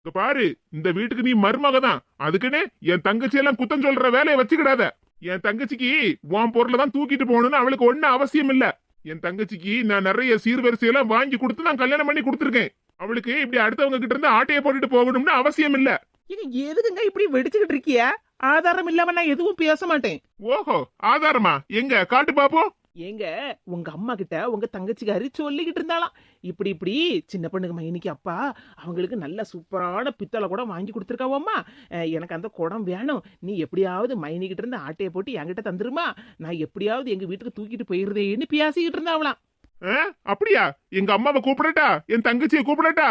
இங்க பாரு இந்த வீட்டுக்கு நீ மருமக தான் அதுக்குன்னு என் தங்கச்சி எல்லாம் குத்தம் சொல்ற வேலையை வச்சுக்கிடாத. என் தங்கச்சிக்கு உன் பொருளை தான் தூக்கிட்டு போகணும்னு அவளுக்கு ஒண்ணும் அவசியம் இல்ல. என் தங்கச்சிக்கு நான் நிறைய சீர்வரிசையெல்லாம் வாங்கி கொடுத்து நான் கல்யாணம் பண்ணி கொடுத்துருக்கேன். அவளுக்கு இப்படி அடுத்தவங்க கிட்ட இருந்து ஆட்டையை போட்டுட்டு போகணும்னு அவசியம் இல்ல. ஏங்க எதுக்குங்க இப்படி வெடிச்சுக்கிட்டு இருக்கிய? ஆதாரம் இல்லாம நான் எதுவும் பேச மாட்டேன். ஓஹோ ஆதாரமா? எங்க? காட்டு பாப்போம். ஏங்க உங்க அம்மா கிட்ட உங்க தங்கச்சிக்காரி சொல்லிக்கிட்டு இருந்தாலாம் இப்படி இப்படி சின்ன பொண்ணுக்கு மைனிக்கு அப்பா அவங்களுக்கு நல்ல சூப்பரான பித்தளை குடம் வாங்கி கொடுத்துருக்காவம்மா. எனக்கு அந்த குடம் வேணும். நீ எப்படியாவது மைனிக்கிட்ட இருந்து ஆட்டையை போட்டு என்கிட்ட தந்துருமா. நான் எப்படியாவது எங்க வீட்டுக்கு தூக்கிட்டு போயிருந்தேன்னு பேசிக்கிட்டு இருந்தாவலாம் ஆ, அப்படியா? எங்க அம்மாவை கூப்பிடட்டா? என் தங்கச்சியை கூப்பிடட்டா?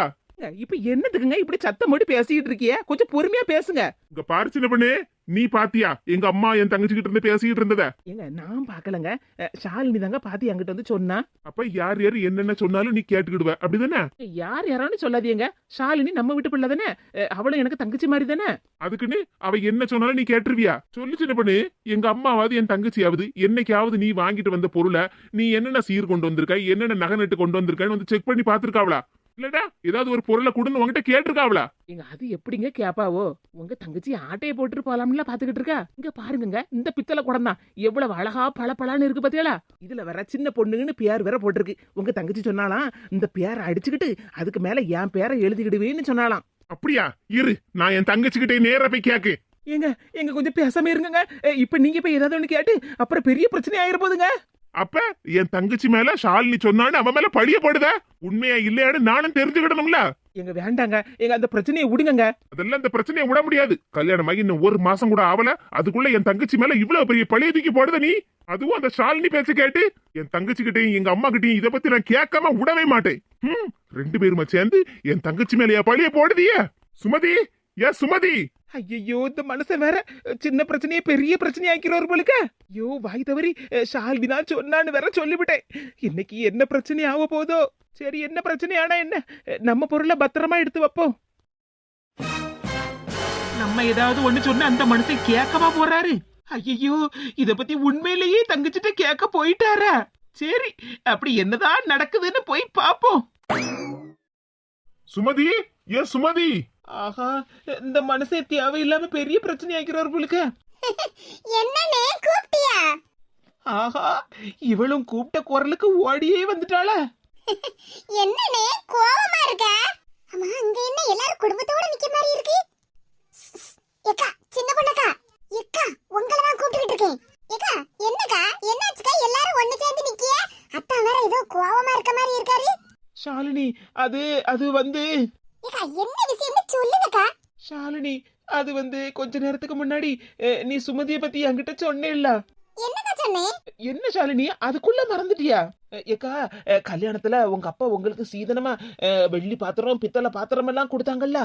இப்ப என்னதுக்குங்க இப்படி சத்தம் போட்டு பேசிக்கிட்டு இருக்கிய? கொஞ்சம் பொறுமையா பேசுங்க. இங்க பாரு சின்ன பண்ணு நீ பாத்தியா? எங்க அம்மா என் தங்கச்சி கிட்ட இருந்து பேசிக்கிட்டு இருந்தத. ஏங்க நான் பார்க்கலங்க அஹ், ஷாலினி தாங்க பாத்து என்கிட்ட வந்து சொன்னா. அப்ப யார் யார் என்னென்ன சொன்னாலும் நீ கேட்டுக்கிடுவ. அப்படிதானே? யார் யாரான்னு சொல்லாதீங்க. ஷாலினி நம்ம வீட்டு பிள்ளை தானே. அவளும் எனக்கு தங்கச்சி மாதிரி தானே. அதுக்குன்னு அவ என்ன சொன்னாலும் நீ கேட்டுருவியா? சொல்லு சின்ன பண்ணு எங்க அம்மாவாவது என் தங்கச்சியாவது என்னைக்காவது நீ வாங்கிட்டு வந்த பொருளை நீ என்னென்ன சீர் கொண்டு வந்திருக்க என்னென்ன நகை நட்டு கொண்டு வந்திருக்கன்னு வந்து செக் பண்ணி பாத்துருக்காவளா? இல்லடா ஏதாவது ஒரு பொருளை கொடுன்னு உங்ககிட்ட கேட்டிருக்காவளா? எங்க அது எப்படிங்க கேப்பாவோ? உங்க தங்கச்சி ஆட்டையை போட்டு போலாம்ல பாத்துக்கிட்டு இருக்கா? இங்க பாருங்கங்க இந்த பித்தளை குடம் தான் எவ்வளவு அழகா பளபளன்னு இருக்கு பாத்தியாளா? இதுல வேற சின்ன பொண்ணுங்கன்னு பேர் வேற போட்டிருக்கு. உங்க தங்கச்சி சொன்னாலாம் இந்த பேரை அடிச்சுக்கிட்டு அதுக்கு மேல என் பேரை எழுதிக்கிடுவேன்னு சொன்னாலாம் அப்படியா? இரு நான் என் தங்கச்சி கிட்டே நேரா போய் கேக்கு. ஏங்க எங்க கொஞ்சம் பேசாம இருங்கங்க. அஹ், இப்ப நீங்க போய் ஏதாவது ஒண்ணு கேட்டு அப்புறம் பெரிய பிரச்சனை ஆயிர போதுங்க. அப்ப என் தங்கச்சி மேல ஷாலினி சொன்னான்னு அவன் மேல பழிய போடுத? உண்மையா இல்லையான்னு நானும் தெரிஞ்சுக்கிடணும்ல? எங்க வேண்டாங்க. எங்க அந்த பிரச்சனையை விடுங்கங்க. அதெல்லாம் இந்த பிரச்சனையை விட முடியாது. கல்யாணமாகி இன்னும் ஒரு மாசம் கூட ஆவல. அதுக்குள்ள என் தங்கச்சி மேல இவ்வளவு பெரிய பழைய தூக்கி போடுத நீ? அதுவும் அந்த ஷாலினி பேச்ச கேட்டு என் தங்கச்சி கிட்டையும் எங்க அம்மா கிட்டையும் இத பத்தி நான் கேட்காம விடவே மாட்டேன். ரெண்டு பேருமா சேர்ந்து என் தங்கச்சி மேல பழைய போடுதிய? சுமதி ஏ சுமதி? ஐயோ இந்த மனுஷன் வேற சின்ன பிரச்சனையை பெரிய பிரச்சனையாக்கிறார் போலுக்க. ஐயோ வாய் தவறி ஷால்வி தான் சொன்னான்னு வேற சொல்லிவிட்டேன். இன்னைக்கு என்ன பிரச்சனை ஆக போதோ? சரி என்ன பிரச்சனை ஆனா என்ன? நம்ம பொருளை பத்திரமா எடுத்து வைப்போம். நம்ம ஏதாவது ஒண்ணு சொன்ன அந்த மனுஷன் கேட்கவா போறாரு? ஐயோ இத பத்தி உண்மையிலேயே தங்கச்சிட்ட கேட்க போயிட்டாரா? சரி அப்படி என்னதான் நடக்குதுன்னு போய் பாப்போம். சுமதி ஏ சுமதி! ஆஹா இந்த மனுஷன் தேவையில்லாம பெரிய பிரச்சனை ஆக்கிறார் போலுக்க. என்னண்ணே கூப்பிட்டியா? ஆஹா இவளும் கூப்பிட்ட குரலுக்கு ஓடியே வந்துட்டாளா. என்னண்ணே கோவமா இருக்க? அம்மா அங்க என்ன எல்லாரும் குடும்பத்தோட நிக்க மாதிரி இருக்கு? ஏக்கா சின்ன பொண்ணக்கா. ஏக்கா உங்களை தான் கூப்பிட்டுக்கிட்டு இருக்கேன். ஏக்கா என்னக்கா என்னாச்சுக்கா? எல்லாரும் ஒண்ணு சேர்ந்து நிக்கிய? அத்தா வேற ஏதோ கோவமா இருக்க மாதிரி இருக்காரு. ஷாலினி அது அது வந்து என்ன விஷயம்னு சொல்லுங்கக்கா. ஷாலினி அது வந்து கொஞ்ச நேரத்துக்கு முன்னாடி நீ சுமதிய பத்தி என்கிட்ட சொன்னேல்ல. என்ன ஷாலினி அதுக்குள்ள மறந்துட்டியா? ஏக்கா கல்யாணத்துல உங்க அப்பா உங்களுக்கு சீதனமா வெள்ளி பாத்திரம் பித்தளை பாத்திரம் எல்லாம் கொடுத்தாங்கல்ல?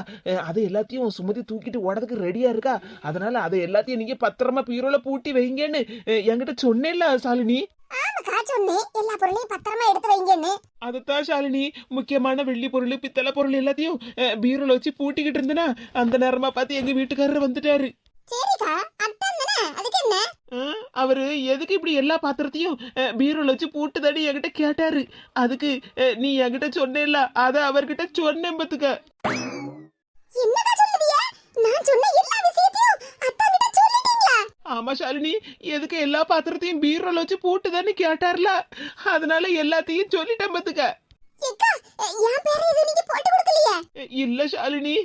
அதை எல்லாத்தையும் சுமதி தூக்கிட்டு ஓடறதுக்கு ரெடியா இருக்கா? அதனால அதை எல்லாத்தையும் நீங்க பத்திரமா பீரோல பூட்டி வைங்கன்னு என்கிட்ட சொன்னேல்ல ஷாலினி. ஆமாக்கா சொன்னேன் எல்லா பொருளையும் பத்திரமா எடுத்து வைங்கன்னு. அதைத்தான் ஷாலினி. முக்கியமான வெள்ளி பொருள் பித்தளை பொருள் எல்லாத்தையும் பீரோல வச்சு பூட்டிக்கிட்டு இருந்தனா அந்த நேரமா பார்த்து எங்க வீட்டுக்காரர் வந்துட்டாரு. சரிக்கா அத்தான் தானே? அதுக்கு என்ன? அவரு எதுக்கு இப்படி எல்லா பாத்திரத்தையும் பீரோல வச்சு பூட்டுதாடி என்கிட்ட கேட்டாரு. அதுக்கு நீ என்கிட்ட சொன்னேல்ல அத அவர்கிட்ட சொன்னேன் பத்துக்க. ஆமா ஷாலினி. எதுக்கு எல்லா பாத்திரத்தையும் பீரோல வச்சு பூட்டுதான்னு கேட்டார்ல. அதனால எல்லாத்தையும் சொல்லிட்டேன் பத்துக்க. இல்ல ஷாலினி.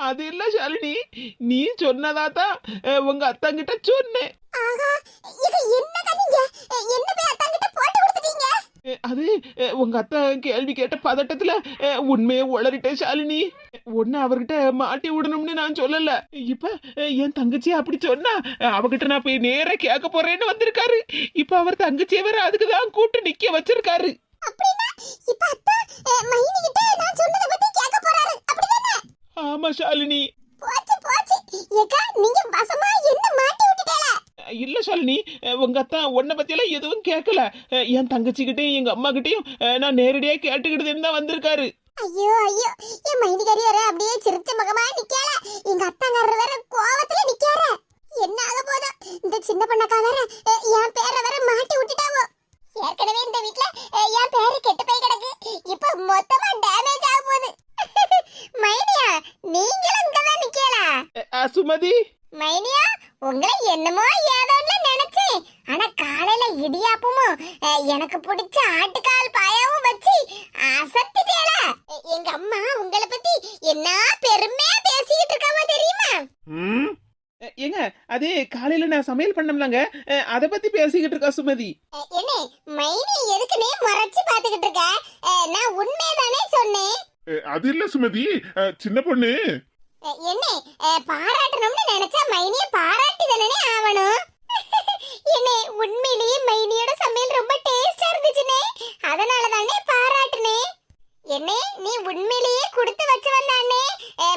அது இல்ல ஷாலினி. நீ சொன்னதாதான் அஹ், உங்க அத்தாங்கிட்ட சொன்னேன். அது உங்க அத்தா கேள்வி கேட்ட பதட்டத்துல உண்மையை உளறிட்டேன் ஷாலினி. ஒன்னு அவர்கிட்ட மாட்டி விடணும்னு நான் சொல்லல. இப்ப என் தங்கச்சி அப்படி சொன்னா அவகிட்ட நான் போய் நேரா கேட்க போறேன்னு வந்திருக்காரு. இப்ப அவர் தங்கச்சியை வேற அதுக்கு தான் கூட்டு நிக்க வச்சிருக்காரு. ஆமா ஷாலினி. போச்சு போச்சு. ஏக்கா நீங்க வசமா என்ன மாட்டி இல்லை ஷாலினி உங்க அத்தா உன்னை பற்றியெல்லாம் எதுவும் கேட்கல என் தங்கச்சிக்கிட்டையும் எங்கள் அம்மாக்கிட்டையும் நான் நேரடியாக கேட்டுக்கிட்டு தான் வந்திருக்காரு. ஐயோ ஐயோ என் மைனிகாரி வேற அப்படியே சிரிச்ச முகமா நிக்கல. எங்க அத்தாங்காரர் வேற கோவத்துல நிக்கார. என்ன ஆக போதோ இந்த சின்ன பொண்ணக்கா வேற என் பேரை வேற மாட்டி விட்டுட்டாவோ. ஏற்கனவே இந்த வீட்ல என் பேரு கெட்டு போய் கிடக்கு. இப்ப மொத்தமா டேமேஜ் ஆக போகுது. மைனியா நீங்களும் இங்கதான் நிக்கல. சுமதி? மைனியா? உங்களை என்னமோ ஏதோன்னு நினைச்சேன். ஆனா காலையில இடியாப்பமும் எனக்கு பிடிச்ச ஆட்டுக்கால் பாயாவும் வச்சு அசத்திட்டேல. எங்க அம்மா உங்களை பத்தி என்ன பெருமையா பேசிக்கிட்டு இருக்காம தெரியுமா? ஏங்க அது காலையில நான் சமையல் பண்ணம்லாங்க. அத பத்தி பேசிக்கிட்டு இருக்கா சுமதி. என்ன மைனி எதுக்குனே மறைச்சு பாத்துக்கிட்டு இருக்க? நான் உண்மையதானே சொன்னேன். அது இல்ல சுமதி. சின்ன பொண்ணு. என்ன பாராட்டணும்னு நினைச்சா மைனிய பாராட்டி தானே ஆவணும்? என்ன உண்மையிலேயே மைனியோட சமையல் ரொம்ப டேஸ்டா இருந்துச்சுனே. அதனால தானே பாராட்டுனே. என்ன நீ உண்மையிலேயே கொடுத்து வச்சு வந்தானே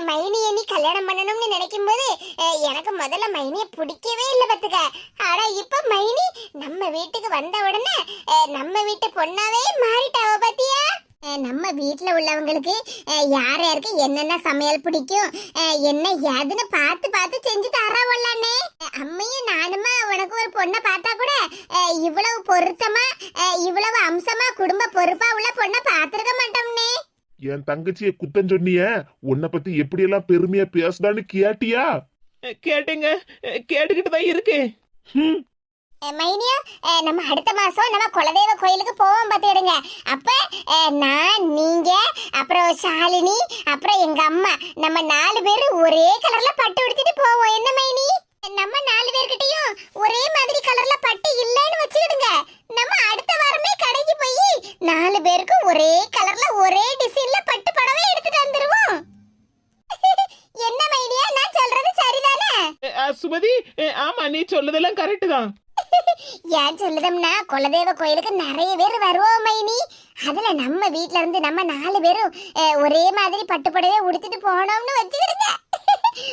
மைனிய நீ கல்யாணம் பண்ணணும்னு நினைக்கும் போது எனக்கு முதல்ல மைனிய பிடிக்கவே இல்லை பத்துக்க. ஆனா இப்ப மைனி நம்ம வீட்டுக்கு வந்த உடனே நம்ம வீட்டு பொண்ணாவே மாறிட்டாவ பாத்தியா? நம்ம வீட்ல உள்ளவங்களுக்கு யார் யாருக்கு என்னென்ன சமையல் பிடிக்கும் என்ன ஏதுன்னு பார்த்து பார்த்து செஞ்சு தரவல்லானே அம்மையும் நானுமா உனக்கு ஒரு பொண்ணை பார்த்தா கூட இவ்வளவு பொருத்தமா இவ்வளவு அம்சமா குடும்ப பொறுப்பா உள்ள பொண்ணை பார்த்திருக்க மாட்டோம்னே என் தங்கச்சிய குத்தம் சொன்னிய உன்னை பத்தி எப்படி எல்லாம் பெருமையா பேசுதான்னு கேட்டியா? கேட்டேங்க. கேட்டுக்கிட்டு தான் இருக்கேன். மைனியா நம்ம அடுத்த மாசம் நம்ம குலதெய்வ கோயிலுக்கு போவோம் பார்த்துக்கிடுங்க அப்ப நான் நீங்க அப்புறம் ஷாலினி அப்புறம் எங்க அம்மா நம்ம நாலு பேரும் ஒரே கலர்ல பட்டு உடுத்திட்டு போவோம். என்ன மைனி? நம்ம நாலு பேர்கிட்டயும் ஒரே மாதிரி கலர்ல பட்டு இல்லைன்னு வச்சுக்கிடுங்க. நம்ம அடுத்த வாரமே கடைக்கு போய் நாலு பேருக்கும் ஒரே கலர்ல ஒரே டிசைன்ல பட்டு புடவை எடுத்துட்டு வந்துருவோம். என்ன மைனியா நான் சொல்றது சரிதானே? சுமதி அஹ், ஆமா நீ சொல்றதெல்லாம் கரெக்ட் தான். ஏன் சொல்லுதம்னா குலதெய்வ கோயிலுக்கு நிறைய பேர் வருவோம் மைனி. அதுல நம்ம வீட்ல இருந்து நம்ம நாலு பேரும் ஒரே மாதிரி பட்டு உடுத்திட்டு போனோம்னு வச்சுக்கிடுங்க.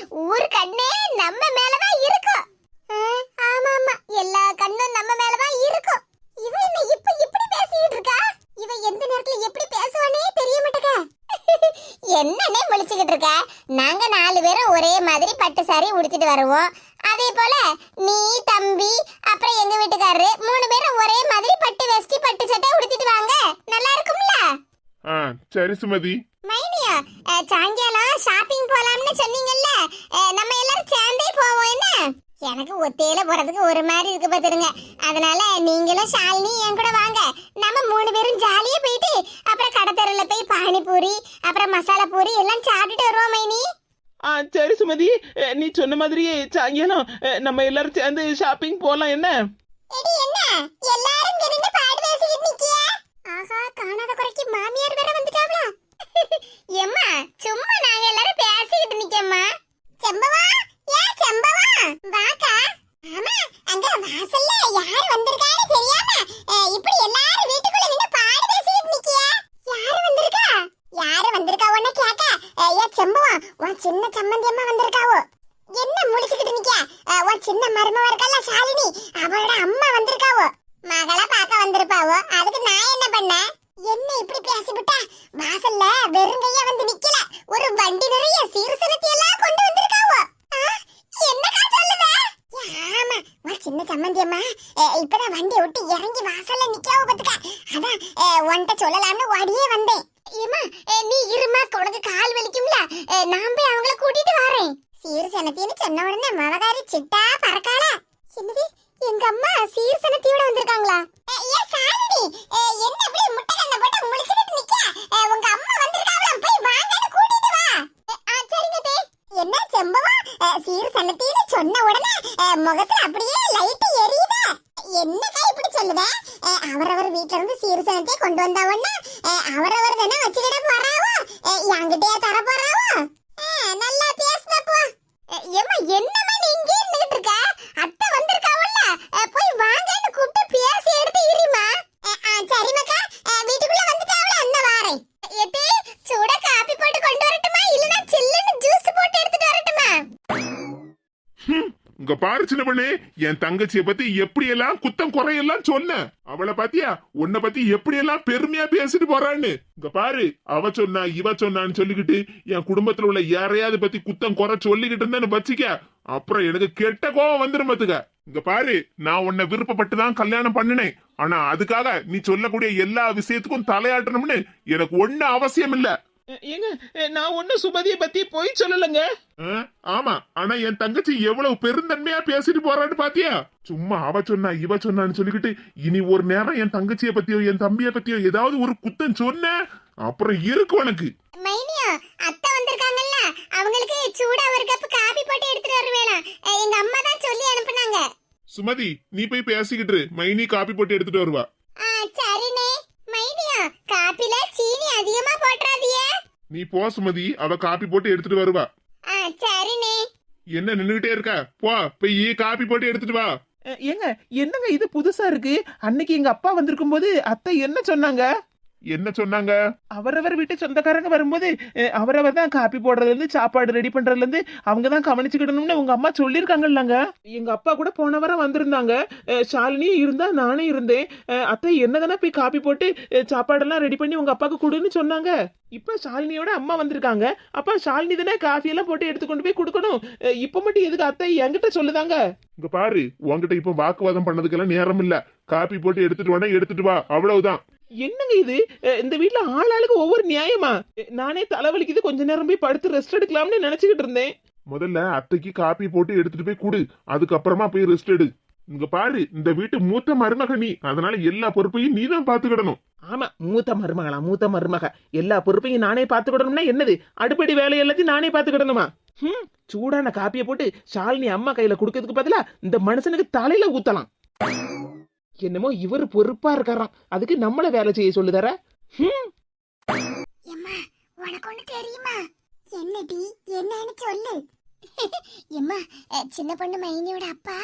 ஊர் கண்ணே நம்ம மேலதான் இருக்கும். ஆமா ஆமா எல்லா கண்ணும் நம்ம மேலதான் இருக்கும். இவ என்ன இப்ப இப்படி பேசிட்டு இருக்கா? இவ எந்த நேரத்துல எப்படி பேசுவானே தெரிய மாட்டேங்க. என்னன்னே முழிச்சுக்கிட்டு இருக்க? நாங்க நாலு பேரும் ஒரே மாதிரி பட்டு சாரி உடுத்திட்டு வருவோம். அதே போல நீ தம்பி அப்புறம் எங்க வீட்டுக்காரரு மூணு பேரும் ஒரே மாதிரி பட்டு வெஸ்டி பட்டு சட்டை உடுத்திட்டு வாங்க. நல்லா இருக்கும்ல? ஆ சரி சுமதி. மைனியா சாயங்காலம் ஷாப்பிங் போலாம்னு சொன்னீங்கல்ல. நம்ம எல்லாரும் சேர்ந்தே போவோம் என்ன? எனக்கு ஒத்தையில போறதுக்கு ஒரு மாதிரி இருக்கு பாத்துருங்க அதனால நீங்களும் ஷாலினி என் கூட வாங்க. நம்ம மூணு பேரும் ஜாலியா போயிட்டு அப்புறம் கடத்தெருல போய் பானிபூரி அப்புறம் மசாலா பூரி எல்லாம் சாப்பிட்டுட்டு வருவோம் ஆ சரி சுமதி. நீ சொன்ன மாதிரியே சாயங்காலம் நம்ம எல்லாரும் சேர்ந்து ஷாப்பிங் போலாம் என்ன? எல்லாரும் ஆஹா காணாத குறைக்கு மாமியார் வேற வந்துட்டாங்களா எம்மா சும்மா நாங்க எல்லாரும் பேசிக்கிட்டு நிக்கம்மா. செம்பவா? ஏ செம்பவா? வாக்கா. ஆமா அங்க வாசல்ல யார் வந்திருக்கான்னு தெரியாம இப்படி எல்லாரும் வீட்டுக்குள்ள நின்னு பாடு பேசிக்கிட்டு நிக்கிய? யாரு வந்திருக்கா? யாரு வந்திருக்காவோன்னு கேட்க ஏ செம்பவா உன் சின்ன சம்மந்தி அம்மா வந்திருக்காவோ? என்ன முடிச்சுக்கிட்டு நிக்க உன் சின்ன மருமவ இருக்கல்ல ஷாலினி? அவளோட அம்மா வந்திருக்காவோ? மகளை பார்க்க வந்திருப்பாவோ? அதுக்கு நான் என்ன பண்ணேன் என்ன இப்படி பேசிவிட்டா? வாசல்ல வெறுங்கையா வந்து நிக்கல. ஒரு வண்டி நிறைய சீர்சனத்தி எல்லாம் கொண்டு வந்திருக்காவோ? ஆ, என்னக்கா சொல்லுத? ஆமா உன் சின்ன சம்மந்தி அம்மா இப்பதான் வண்டியை விட்டு இறங்கி வாசல்ல நிக்காவோ பத்துக்க அதான் உன்கிட்ட சொல்லலாம்னு ஓடியே வந்தேன். ஏமா நீ இருமா உனக்கு கால் வலிக்கும்ல. அஹ், நான் போய் அவங்கள கூட்டிட்டு வரேன். சீர்சனத்தின்னு சொன்ன உடனே மவகாரி சிட்டா பறக்கால என்னது எங்க அம்மா சீர்சனத்தியோட வந்திருக்காங்களா? ஏ சாலினி என்ன அப்படியே முட்டை கண்ண போட்டு முழிச்சிட்டு நிக்க அஹ், உங்க அம்மா வந்திருக்காங்களாம் போய் வாங்கன்னு கூட்டிட்டு வா. ஆ சரிங்க தே. என்ன செம்பவா? சீர்சனத்தின்னு சொன்ன உடனே அஹ், முகத்துல அப்படியே லைட் எரியுதே என்னக்கா இப்படி சொல்லுத அஹ், அவரவர் வீட்ல இருந்து சீர்சனத்தை கொண்டு வந்த உடனே அஹ், அவரவர் தானே வச்சுக்கிட போறாவோ அஹ், என்கிட்டயே தர போறாவோ அஹ், நல்லா பேசுனப்போ ஏமா என்னமா நீ இங்கே இருந்துகிட்டு இருக்க அத்தை வந்திருக்காவல்ல அஹ், போய் வாங்கன்னு கூப்பிட்டு பேசி எடுத்து இருமா சரி மக்கா வீட்டுக்குள்ள வந்துட்டாவல அந்த வாரேன் எத்தே சூட காபி போட்டு கொண்டு வரட்டுமா இல்லனா சில்லுன்னு ஜூஸ் போட்டு எடுத்துட்டு வரட்டுமா ஹம், இங்க பாரு சின்ன பொண்ணு? என் தங்கச்சிய பத்தி எப்படி எல்லாம் குத்தம் குறையெல்லாம் சொன்ன? அவளை பாத்தியா? உன்னை பத்தி எப்படி எல்லாம் பெருமையா பேசிட்டு போறான்னு? இங்க பாரு அவ சொன்னா இவ சொன்னான்னு சொல்லிக்கிட்டு என் குடும்பத்துல உள்ள யாரையாவது பத்தி குத்தம் குறை சொல்லிக்கிட்டு இருந்தேன்னு வச்சுக்க. அப்புறம் எனக்கு கெட்ட கோவம் வந்துடும் பாத்துக்க. இங்க பாரு நான் உன்னை விருப்பப்பட்டு தான் கல்யாணம் பண்ணினேன். ஆனா அதுக்காக நீ சொல்லக்கூடிய எல்லா விஷயத்துக்கும் தலையாட்டணும்னு எனக்கு ஒன்னும் அவசியம் இல்லை ஏங்க நான் ஒன்னும் சுமதியை பத்தி போய் சொல்லலைங்க. ஆ, ஆமா ஆனா என் தங்கச்சி எவ்வளவு பெருந்தன்மையா பேசிட்டு போறான்னு பாத்தியா? சும்மா அவ சொன்னா இவ சொன்னான்னு சொல்லிக்கிட்டு இனி ஒரு நேரம் என் தங்கச்சிய பத்தியோ என் தம்பிய பத்தியோ ஏதாவது ஒரு குத்தம் சொன்ன அப்புறம் இருக்கு உனக்கு. மைனியா அத்தை வந்திருக்காங்கல்ல அவங்களுக்கு சூடா ஒரு கப் காபி போட்டு எடுத்துட்டு வருவேனா? எங்க அம்மா தான் சொல்லி அனுப்புனாங்க. சுமதி நீ போய் பேசிக்கிட்டு. மைனி காப்பி போட்டு எடுத்துட்டு வருவா ஆ சரிண்ணே மைனியா காப்பில சீனி அதிகமா போட்டுறாதியே நீ போ சுமதி. அவ காப்பி போட்டு எடுத்துட்டு வருவா. ஆ சரிண்ணே. என்ன நின்னுகிட்டே இருக்க? போ போய் காப்பி போட்டு எடுத்துட்டு வா. ஏங்க என்னங்க இது புதுசா இருக்கு? அன்னைக்கு எங்க அப்பா வந்திருக்கும் போது அத்தை என்ன சொன்னாங்க? என்ன சொன்னாங்க? அவரவர் வீட்டு சொந்தக்காரங்க வரும்போது அவரவர் தான் காப்பி போடுறதுல இருந்து சாப்பாடு ரெடி பண்றதுல இருந்து அவங்க தான் கவனிச்சுக்கிடணும்னு உங்க அம்மா சொல்லியிருக்காங்கல்லங்க. எங்க அப்பா கூட போன வாரம் வந்திருந்தாங்க ஷாலினியும் இருந்தா நானும் இருந்தேன். அத்தை என்னதானே போய் காப்பி போட்டு சாப்பாடெல்லாம் ரெடி பண்ணி உங்க அப்பாவுக்கு கொடுன்னு சொன்னாங்க. இப்ப ஷாலினியோட அம்மா வந்திருக்காங்க. அப்ப ஷாலினி தானே காஃபி எல்லாம் போட்டு எடுத்து கொண்டு போய் கொடுக்கணும். இப்ப மட்டும் எதுக்கு அத்தை என்கிட்ட சொல்லுதாங்க? இங்க பாரு உன்கிட்ட இப்ப வாக்குவாதம் பண்ணதுக்கெல்லாம் நேரம் இல்ல. காப்பி போட்டு எடுத்துட்டு வானா எடுத்துட்டு வா. அவ்வளவுதான். என்னங்க இது? இந்த வீட்ல ஆள் ஆளுக்கு ஒவ்வொரு நியாயமா? நானே தலைவலிக்குது கொஞ்ச நேரம் போய் படுத்து ரெஸ்ட் எடுக்கலாம்னு நினைச்சுக்கிட்டு இருந்தேன். முதல்ல அத்தைக்கு காப்பி போட்டு எடுத்துட்டு போய் கொடு. அதுக்கப்புறமா போய் ரெஸ்ட் எடு. இங்க பாரு இந்த வீட்டு மூத்த மருமக நீ. அதனால எல்லா பொறுப்பையும் நீ தான் பாத்துக்கிடணும். ஆமா மூத்த மருமகளா மூத்த மருமக. எல்லா பொறுப்பையும் நானே பாத்துக்கிடணும்னா என்னது? அடுப்படி வேலை எல்லாத்தையும் நானே பாத்துக்கிடணுமா? ஹம், சூடான காப்பியை போட்டு ஷாலினி அம்மா கையில கொடுக்கறதுக்கு பதிலா இந்த மனுஷனுக்கு தலையில ஊத்தலாம். என்னமோ இவர் பொறுப்பா இருக்காராம். அதுக்கு நம்மள வேலை செய்ய சொல்லுதார? உனக்கு ஒண்ணு தெரியுமா? என்னடி என்னன்னு சொல்லு. எம்மா சின்ன பொண்ணு மைனியோட அப்பா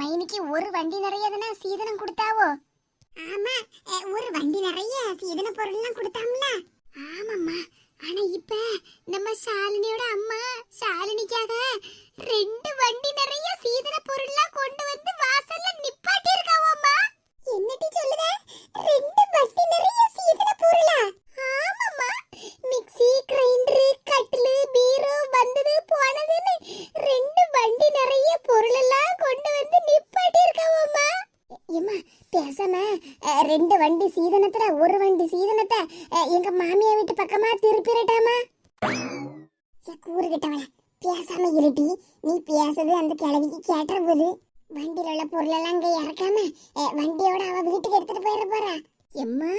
மைனிக்கு ஒரு வண்டி நிறைய தானே சீதனம் கொடுத்தாவோ? ஆமா ஒரு வண்டி நிறைய சீதன பொருள்லாம் கொடுத்தாம்ல? ஆமாம்மா. ஆனா இப்ப நம்ம ஷாலினியோட அம்மா ஷாலினிக்காக ரெண்டு வண்டி நிறைய சீதன பொருள்லாம் கொண்டு வந்து வாசல்ல நிப்பாட்டி இருக்காவம்மா என்னடி சொல்லுதா? ரெண்டு வண்டி நிறைய சீதன பொருளா? ஆமாம்மா. மிக்ஸி கிரைண்டர் கட்டிலு பீரோ வந்தது போனதுன்னு ரெண்டு வண்டி நிறைய பொருள் எல்லாம் கொண்டு வந்து நிப்பாட்டி இருக்காவம்மா ஏம்மா பேசாம ரெண்டு வண்டி சீதனத்துல ஒரு வண்டி சீதனத்தை எங்க மாமியா வீட்டு பக்கமா திருப்பிடட்டாமா கூறுகிட்டவள பேசாம இருட்டி நீ பேசுறது அந்த கிழவிக்கு கேட்டுற போது வண்டியில உள்ள பொருளெல்லாம் அங்க இறக்காம அஹ், வண்டியோட அவ வீட்டுக்கு எடுத்துட்டு போயிட போறா எம்மா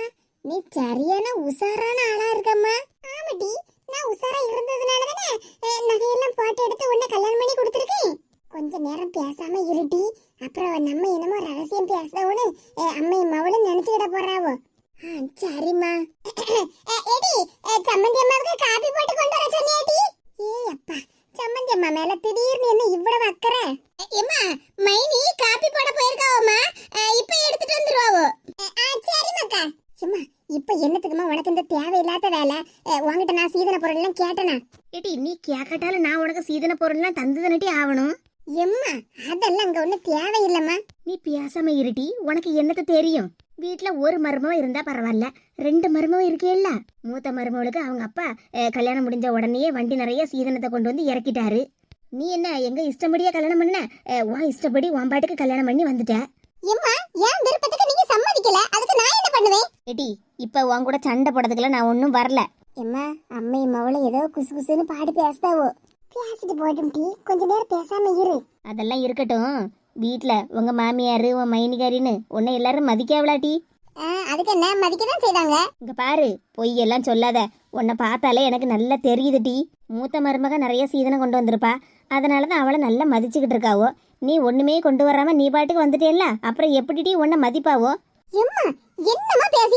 நீ சரியான உசாரான ஆளா இருக்கம்மா ஆமாடி நான் உசாரா இருந்ததுனால தானே அஹ், நகையெல்லாம் போட்டு எடுத்து உன்னை கல்யாணம் பண்ணி கொடுத்துருக்கேன் கொஞ்ச நேரம் பேசாம இருட்டி அப்புறம் நம்ம என்னமோ ரகசியம் பேசுறவனு அம்மை மவளும் நினைச்சுக்கிட போறாவோ? சரிம்மா. ஏடி சம்மந்தி அம்மாவுக்கு காபி போட்டு கொண்டு வர சொன்னியாடி ஏய் அப்பா சம்மந்தி அம்மா மேல திடீர்னு என்ன இவ்வளவு அக்கறை? எம்மா மைனி காபி போட போயிருக்காவோமா இப்ப எடுத்துட்டு வந்துருவாவோ? சரிமாக்கா எம்மா இப்ப என்னத்துக்குமா உனக்கு இந்த தேவையில்லாத வேலை? உங்ககிட்ட நான் சீதன பொருள் எல்லாம் கேட்டனா? ஏடி நீ கேக்கட்டாலும் நான் உனக்கு சீதன பொருள் எல்லாம் தானட்டி ஆகணும்? எம்மா அதெல்லாம் அங்க ஒண்ணு தேவையில்லம்மா. நீ பேசாம இருட்டி உனக்கு என்னது தெரியும்? வீட்ல ஒரு மருமவ இருந்தா பரவாயில்ல. ரெண்டு மருமவ இருக்கேல்ல மூத்த மருமவளுக்கு அவங்க அப்பா கல்யாணம் முடிஞ்ச உடனேயே வண்டி நிறைய சீதனத்தை கொண்டு வந்து இறக்கிட்டாரு. நீ என்ன எங்க இஷ்டப்படியே கல்யாணம் பண்ண? உன் இஷ்டப்படி உன் பாட்டுக்கு கல்யாணம் பண்ணி வந்துட்ட. எம்மா என் விருப்பத்துக்கு நீங்க சம்மதிக்கல. அதுக்கு நான் என்ன பண்ணுவேன்? ஏட்டி இப்ப உன் கூட சண்டை போடுறதுக்குலாம் நான் ஒன்றும் வரல. எம்மா அம்மையும் மவளும் ஏதோ குசு குசுன்னு பாடி பேசுதாவோ. பேசிட்டு போட்டும் டீ. கொஞ்ச நேரம் பேசாம இரு. அதெல்லாம் இருக்கட்டும். வீட்ல உங்க மாமியாரு உன் மைனிகாரின்னு உன்னை எல்லாரும் மதிக்காவலாட்டி ஆ, அதுக்கு என்ன? மதிக்க தான் செய்தாங்க. இங்க பாரு பொய் எல்லாம் சொல்லாத. உன்னை பார்த்தாலே எனக்கு நல்லா தெரியுது டி. மூத்த மருமக நிறைய சீதனம் கொண்டு வந்திருப்பா. அதனால தான் அவளை நல்லா மதிச்சுக்கிட்டு இருக்காவோ. நீ ஒண்ணுமே கொண்டு வராம நீ பாட்டுக்கு வந்துட்டேல்ல? அப்புறம் எப்படி டி உன்னை மதிப்பாவோ? எம்மா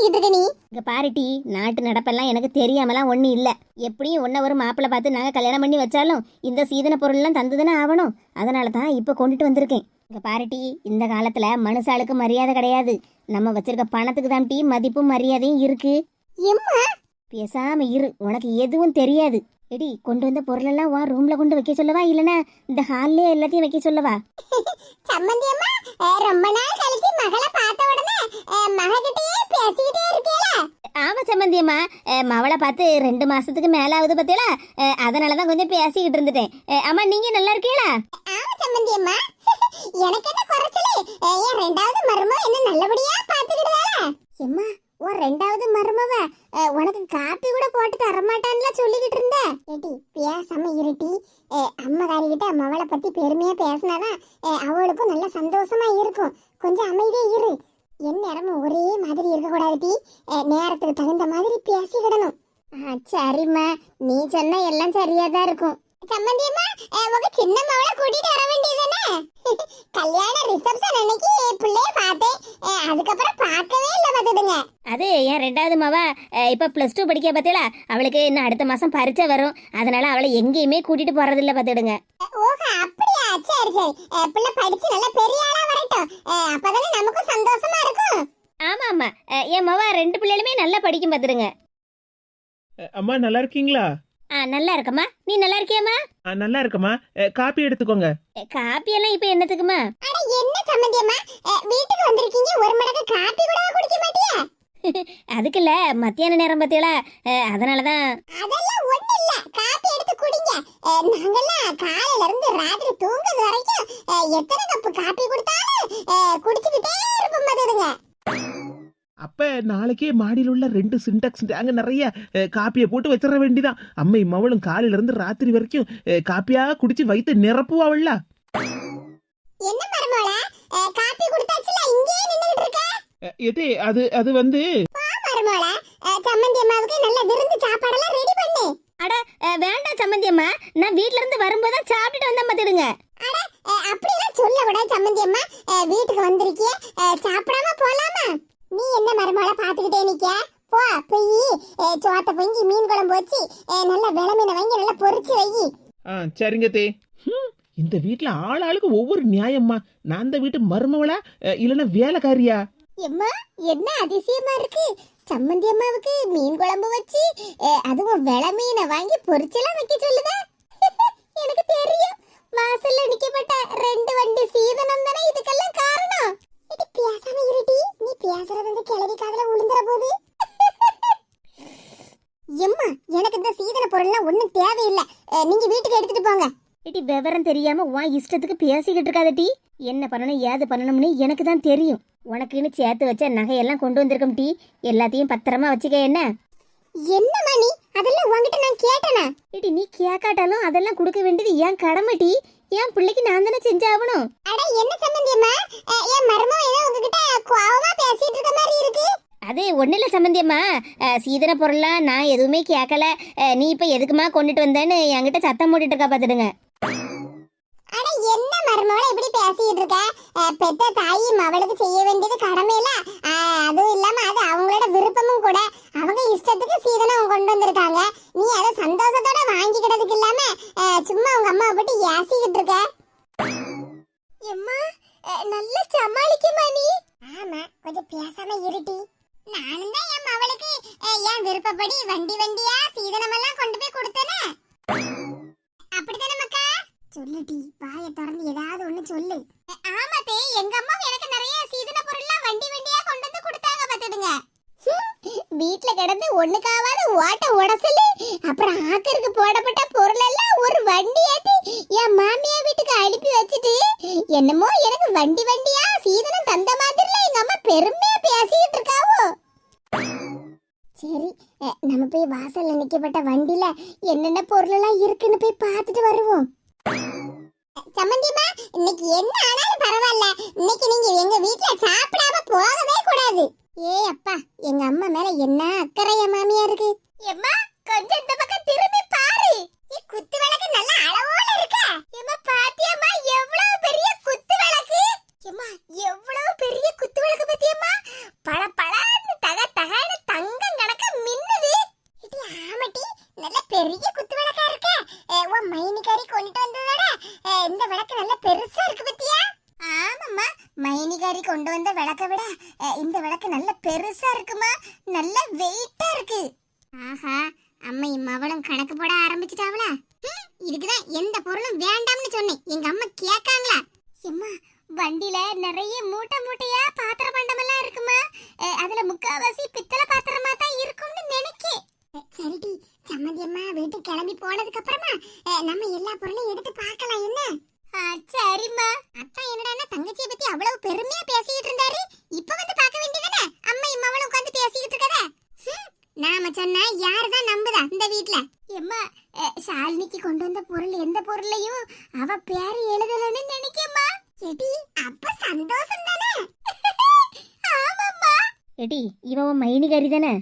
பேசிக்கிட்டு இருக்க நீ? இங்க பாரு டி நாட்டு நடப்பெல்லாம் எனக்கு தெரியாமலாம் ஒன்றும் இல்லை. எப்படியும் ஒன்றை ஒரு மாப்பிள்ளை பார்த்து நாங்கள் கல்யாணம் பண்ணி வச்சாலும் இந்த சீதன பொருள்லாம் தந்து தானே ஆகணும். அதனால தான் இப்போ கொண்டுட்டு வந்திருக்கேன். இங்க பாரு டி இந்த காலத்துல மனுஷாளுக்கு மரியாதை கிடையாது. நம்ம வச்சிருக்க பணத்துக்கு தான் டி மதிப்பும் மரியாதையும் இருக்கு. எம்மா? பேசாம இரு உனக்கு எதுவும் தெரியாது. எடி கொண்டு வந்த பொருளெல்லாம் வா ரூம்ல கொண்டு வைக்க சொல்லவா? இல்லனா இந்த ஹால்லே எல்லாத்தையும் வைக்க சொல்லவா? சம்மந்தி அம்மா ரொம்ப நாள் கழிச்சு மகளை பார்த்த உடனே மககிட்டயே பேசிக்கிட்டே இருக்கேல ஆமா சம்பந்தியம்மா அஹ், மவளை பார்த்து ரெண்டு மாசத்துக்கு மேல ஆகுது பத்தியலா? அதனால தான் கொஞ்சம் பேசிக்கிட்டு இருந்துட்டேன். அம்மா நீங்க நல்லா இருக்கீங்களா? ஆமா சம்மந்தி அம்மா. எனக்கு என்ன குறைச்சலு? என் ரெண்டாவது மருமக என்ன நல்லபடியா பாத்துக்கிட்டதால எம்மா உன் ரெண்டாவது மருமவ அஹ், உனக்கு காப்பி கூட போட்டு தரமாட்டான்ல சொல்லிக்கிட்டு இருந்த ஏட்டி பேசாம இருட்டி அம்மாக்காரி கிட்ட மவளை பத்தி பெருமையா பேசினாதான் அஹ், அவளுக்கும் நல்ல சந்தோஷமா இருக்கும் கொஞ்சம் அமைதியா இரு என் நேரமும் ஒரே மாதிரி இருக்கக்கூடாது டி அஹ், நேரத்துக்கு தகுந்த மாதிரி பேசிக்கிடணும் ஆ, சரிம்மா நீ சொன்ன எல்லாம் சரியா தான் இருக்கும் சம்மந்தியம்மா அஹ், உங்க சின்ன மவளை கூட்டிட்டு வர வேண்டியதுதானே கல்யாண ரிசப்ஷன் அன்னைக்கு பிள்ளைய பார்த்தேன் அஹ், அதுக்கப்புறம் பார்க்கவே இல்லை பார்த்துடுங்க அது என் ரெண்டாவது மாவா இப்போ ப்ளஸ் டூ படிக்க பார்த்தீங்களா அவளுக்கு இன்னும் அடுத்த மாதம் பரீட்சை வரும். அதனால அவளை எங்கேயுமே கூட்டிட்டு போறதில்ல பார்த்துடுங்க. ஓஹோ அப்படியா? சரி சரி. பிள்ளை படிச்சு நல்லா பெரிய ஆளா வரட்டும். அப்பதானே நமக்கும் சந்தோஷமா இருக்கும். ஆமா ஆமா. அஹ், என் மாவா ரெண்டு பிள்ளைகளுமே நல்லா படிக்கும் பார்த்துடுங்க. அம்மா நல்லா இருக்கீங்களா? ஆ நல்லா இருக்கம்மா. நீ நல்லா இருக்கியாம்மா? அஹ், நல்லா இருக்கம்மா. காப்பி எடுத்துக்கோங்க. அஹ், காப்பியெல்லாம் இப்போ என்னத்துக்குமா அட என்ன சம்மந்தியம்மா? அஹ், வீட்டுக்கு வந்திருக்கீங்க. ஒரு மடக்கு காப்பி கூட குடிக்க மாட்டியா? அதுக்குல்ல மத்தியான நேரம் பார்த்தீங்களா அதனால தான் அதெல்லாம் ஒண்ணு இல்ல. காப்பி எடுத்து குடிங்க. நாங்கெல்லாம் காலையில இருந்து ராத்திரி தூங்குறது வரைக்கும் எத்தனை கப்பு காப்பி கொடுத்தாலும் குடிச்சுக்கிட்டே இருப்போம் பார்த்துடுங்க அப்ப நாளைக்கே மாடியில் உள்ள ரெண்டு சின்டாக்ஸ் அங்க நிறைய காப்பியை போட்டு வச்சிட வேண்டிதான். அம்மை மவளும் காலையில இருந்து ராத்திரி வரைக்கும் காப்பியா குடிச்சு வயிற்று நிரப்புவாள்ல என்ன மருமோள காப்பி குடுத்தாச்சுல இங்கேயே நின்னுகிட்டு இருக்க? எதே அது அது வந்து சம்மந்தி அம்மாவுக்கு நல்ல விருந்து சாப்பாடெல்லாம் ரெடி பண்ணு. அஹ், வேண்டாம் சம்மந்தியம்மா. நான் வீட்ல இருந்து வரும்போது சாப்பிட்டுட்டு வந்தேன் பார்த்துடுங்க அட அஹ், அப்படியெல்லாம் சொல்லக்கூடாது சம்மந்தி அம்மா வீட்டுக்கு வந்திருக்கிய சாப்பிடாம போலாமா? நீ என்ன மருமோள பாத்துக்கிட்டே நிக்க போ போய் சோத்தை பொங்கி மீன் குழம்பு வச்சு நல்லா விளை மீனை வாங்கி நல்லா பொரிச்சு வை. ஆ சரிங்க தே. ஹம், இந்த வீட்ல ஆள் ஆளுக்கு ஒவ்வொரு நியாயம்மா. நான் அந்த வீட்டு மருமவளா இல்லைன்னா வேலைக்காரியா? எம்மா என்ன அதிசயமா இருக்கு? சம்மந்தி அம்மாவுக்கு மீன் குழம்பு வச்சு அதுவும் விளை மீனை வாங்கி பொரிச்செல்லாம் வைக்க சொல்லுதா? எனக்கு தெரியும். வாசல்ல நிக்கப்பட்ட ரெண்டு வண்டி சீதனம் தானே இதுக்கெல்லாம் காரணம். இது பேசாம இருடி. நீ பேசுறது வந்து கிளவி காதல விழுந்துற போது. எம்மா எனக்கு இந்த சீதன பொருள்லாம் ஒன்றும் தேவையில்லை. நீங்க வீட்டுக்கு எடுத்துட்டு போங்க. ஏட்டி விவரம் தெரியாம உன் இஷ்டத்துக்கு பேசிக்கிட்டு இருக்காத டி. என்ன பண்ணணும் ஏது பண்ணணும்னு எனக்கு தான் தெரியும். உனக்குன்னு சேர்த்து வச்ச நகையெல்லாம் கொண்டு வந்திருக்கோம் டி. எல்லாத்தையும் பத்திரமா வச்சுக்க என்ன? என்னம்மா நீ? அதெல்லாம் உன்கிட்ட நான் கேட்டேனா? ஏட்டி நீ கேட்காட்டாலும் அதெல்லாம் கொடுக்க வேண்டியது ஏன் கடமை டி. என் பிள்ளைக்கு நான் தானே செஞ்சாகணும். அட என்ன சம்பந்தியம்மா? என் மருமக ஏதோ உங்ககிட்ட கோவமா பேசிட்டு இருக்க மாதிரி இருக்கு. அது ஒன்றும் இல்லை சம்பந்தியம்மா சீதன பொருள்லாம் நான் எதுவுமே கேட்கல நீ இப்போ எதுக்குமா கொண்டுட்டு வந்தேன்னு என்கிட்ட சத்தம் போட்டுட்டு இருக்கா பார்த்துடுங்க அட என்ன மருமகளை இப்படி பேசிட்டு இருக்க? பெத்த தாயி மவளுக்கு செய்ய வேண்டியது கடமையில? அதுவும் இல்லாம அது அவங்களோட விருப்பமும் கூட. அவங்க இஷ்டத்துக்கு சீதனம் கொண்டு வந்திருக்காங்க. நீ அதை சந்தோஷத்தோட வாங்கிக்கிட்டதுக்கு இல்லாம சும்மா உங்க அம்மாவை போட்டு ஏசிக்கிட்டு இருக்க? எம்மா நல்லா சமாளிக்குமா நீ? ஆமா கொஞ்சம் பேசாம இருட்டி நானும் தான் என் மவளுக்கு அஹ், என் விருப்பப்படி வண்டி வண்டியா சீதனம் எல்லாம் கொண்டு போய் கொடுத்தேனே அப்படித்தானே மக்கா சொல்லுடி வாய திறந்து ஏதாவது ஒண்ணு சொல்லு ஆமாத்தே எங்க அம்மா எனக்கு நிறைய சீதன பொருள்லாம் வண்டி வண்டியா கொண்டு வந்து கொடுத்தாங்க பாத்துடுங்க வீட்ல கிடந்து ஒண்ணுக்காவது ஓட்ட உடசலு அப்புறம் ஆக்கருக்கு போடப்பட்ட பொருள் எல்லாம் ஒரு வண்டி ஏத்தி என் மாமியா வீட்டுக்கு அனுப்பி வச்சுட்டு என்னமோ எனக்கு வண்டி வண்டியா சீதனம் தந்த மாதிரில எங்க அம்மா பெருமையா பேசிட்டு இருக்காவோ சரி அஹ், நம்ம போய் வாசல்ல நிக்கப்பட்ட வண்டியில என்னென்ன பொருள் எல்லாம் இருக்குன்னு போய் பார்த்துட்டு வருவோம். சம்மந்தியம்மா இன்னைக்கு என்ன ஆனாலும் பரவாயில்ல. இன்னைக்கு நீங்க எங்க வீட்ல சாப்பிடாம போகவே கூடாது. ஏ அப்பா எங்க அம்மா மேல என்ன அக்கறையா மாமியா இருக்கு? எம்மா கொஞ்சம் இந்த பக்கம் திரும்பி பாரு. குத்து விளக்கு நல்ல அளவோட இருக்க. எம்மா பாத்தியம்மா எவ்வளவு பெரிய குத்து விளக்கு? எம்மா எவ்வளவு பெரிய குத்து விளக்கு பத்தியம்மா? பள பளன்னு தக மின்னுது இது ஆமாட்டி நல்ல பெரிய குத்து விளக்கா இருக்க. உன் மைனிகாரி கொண்டுட்டு வந்ததோட இந்த விளக்கு நல்ல பெருசா இருக்கு பத்தியா? ஆமாம்மா மைனிகாரி கொண்டு வந்த விளக்க விட இந்த விளக்கு நல்ல பெருசா இருக்குமா? நல்ல வெயிட்டா இருக்கு. ஆஹா அம்மா மவளும் கணக்கு போட ஆரம்பிச்சிட்டாவளா. இதுக்குதான் எந்த பொருளும் வேண்டாம்னு சொன்னேன். எங்க அம்மா கேட்காங்களா? எம்மா வண்டியில நிறைய மூட்டை மூட்டையா பாத்திர பண்டமெல்லாம் இருக்குமா அதுல முக்காவாசி பித்தளை பாத்திரமா தான் இருக்கும்னு நினைக்கேன். சரிடி சம்மந்தியம்மா வீட்டுக்கு கிளம்பி போனதுக்கு அப்புறமா நம்ம எல்லா பொருளையும் எடுத்து பார்க்கலாம் என்ன? சரிம்மா. அத்தா என்னடா தங்கச்சியை பத்தி அவ்வளவு பெருமையா பேசிக்கிட்டு இருந்தாரு. இப்ப வந்து பார்க்க வேண்டியதானே அம்மா இம்மாவளும் உட்காந்து பேசிக்கிட்டு இருக்கதா? நாம சொன்னா யாருதான் நம்புதா இந்த வீட்ல? எம்மா ஷாலினிக்கு கொண்டு வந்த பொருள் எந்த பொருளையும் அவ பேரு எழுதலன்னு நினைக்கம்மா. எடி அப்ப சந்தோஷம் தானே ஆமாம்மா. எடி இவ மைனிகரி தானே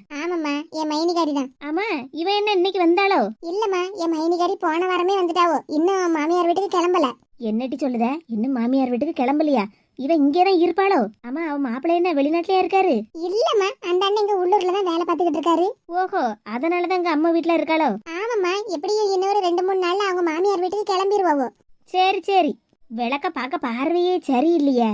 என் மைனிகாரி தான். ஆமா இவ என்ன இன்னைக்கு வந்தாளோ? இல்லம்மா என் மைனிகாரி போன வாரமே வந்துட்டாவோ. இன்னும் மாமியார் வீட்டுக்கு கிளம்பல. என்னட்டி சொல்லுத? இன்னும் மாமியார் வீட்டுக்கு கிளம்பலையா? இவ இங்கே தான் இருப்பாளோ? ஆமா அவ மாப்பிள்ளை என்ன வெளிநாட்டுலயா இருக்காரு? இல்லம்மா அந்த அண்ணன் இங்க உள்ளூர்ல தான் வேலை பார்த்துக்கிட்டு இருக்காரு. ஓஹோ அதனாலதான் அங்க அம்மா வீட்ல இருக்காளோ? ஆமாம்மா எப்படியும் இன்னொரு ரெண்டு மூணு நாள்ல அவங்க மாமியார் வீட்டுக்கு கிளம்பிடுவாவோ சரி சரி. விளக்க பார்க்க பார்வையே சரியில்லையே.